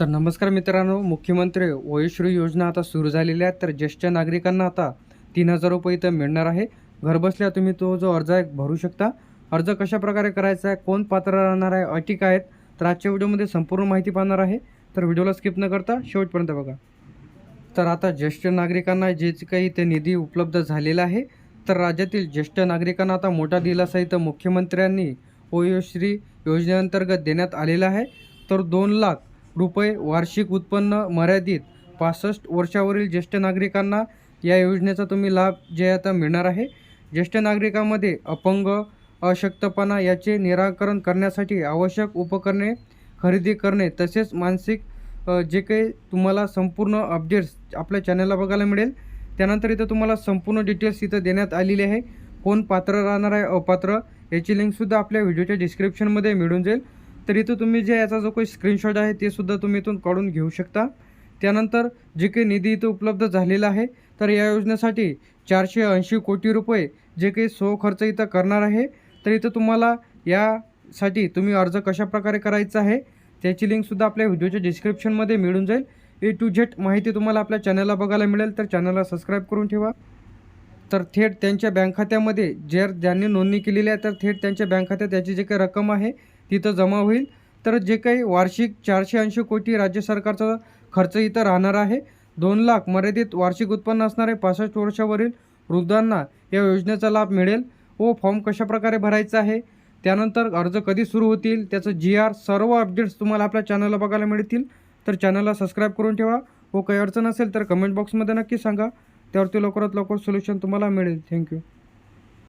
तर नमस्कार मित्रांनो मुख्यमंत्री वयोश्री योजना आता सुरू झालेली आहे तर ज्येष्ठ नागरिकांना आता तीन हजार रुपये इथं मिळणार आहे. घरबसल्या तुम्ही तो जो अर्ज आहे भरू शकता. अर्ज कशा प्रकारे करायचा आहे कोण पात्र राहणार आहे अटी काय आहेत तर आजच्या व्हिडिओमध्ये संपूर्ण माहिती पाहणार आहे. तर व्हिडिओला स्किप न करता शेवटपर्यंत बघा. तर आता ज्येष्ठ नागरिकांना जे काही ते निधी उपलब्ध झालेला आहे तर राज्यातील ज्येष्ठ नागरिकांना आता मोठा दिलासा इथं मुख्यमंत्र्यांनी ओयोश्री योजनेअंतर्गत देण्यात आलेला आहे. तर दोन लाख रुपये वार्षिक उत्पन्न मर्यादित पासष्ट वर्षावरील ज्येष्ठ नागरिकांना या योजनेचा तुम्ही लाभ जे आता मिळणार आहे. ज्येष्ठ नागरिकांमध्ये अपंग अशक्तपणा याचे निराकरण करण्यासाठी आवश्यक उपकरणे खरेदी करणे तसेच मानसिक जे काही तुम्हाला संपूर्ण अपडेट्स आपल्या चॅनलला बघायला मिळेल त्यानंतर इथं तुम्हाला संपूर्ण डिटेल्स इथं देण्यात आलेली आहे. कोण पात्र राहणार आहे अपात्र याची लिंकसुद्धा आपल्या व्हिडिओच्या डिस्क्रिप्शनमध्ये मिळून जाईल. तर इथं तुम्ही जे याचा जो काही स्क्रीनशॉट आहे ते सुद्धा तुम्ही इथून काढून घेऊ शकता. त्यानंतर जे काही निधी इथं उपलब्ध झालेला आहे तर या योजनेसाठी चारशे ऐंशी कोटी रुपये जे काही सो खर्च इथं करणार आहे. तर इथं तुम्हाला यासाठी तुम्ही अर्ज कशाप्रकारे करायचा आहे त्याची लिंकसुद्धा आपल्या व्हिडिओच्या डिस्क्रिप्शनमध्ये मिळून जाईल. ए टू झेड माहिती तुम्हाला आपल्या चॅनलला बघायला मिळेल तर चॅनलला सबस्क्राईब करून ठेवा. तर थेट त्यांच्या बँक खात्यामध्ये जर ज्यांनी नोंदणी केलेली आहे तर थेट त्यांच्या बँक खात्यात त्याची जे काही रक्कम आहे तिथं जमा होईल. तर जे काही वार्षिक चारशे ऐंशी कोटी राज्य सरकारचा खर्च इथं राहणार आहे. दोन लाख मर्यादित वार्षिक उत्पन्न असणारे पासष्ट वर्षावरील वृद्धांना या योजनेचा लाभ मिळेल व फॉर्म कशाप्रकारे भरायचा आहे त्यानंतर अर्ज कधी सुरू होतील त्याचं जी आर सर्व अपडेट्स तुम्हाला आपल्या चॅनलला बघायला मिळतील. तर चॅनलला सबस्क्राईब करून ठेवा व काही अडचण असेल तर कमेंट बॉक्समध्ये नक्की सांगा. त्यावरती लवकरात लवकर सोल्युशन तुम्हाला मिळेल. थँक्यू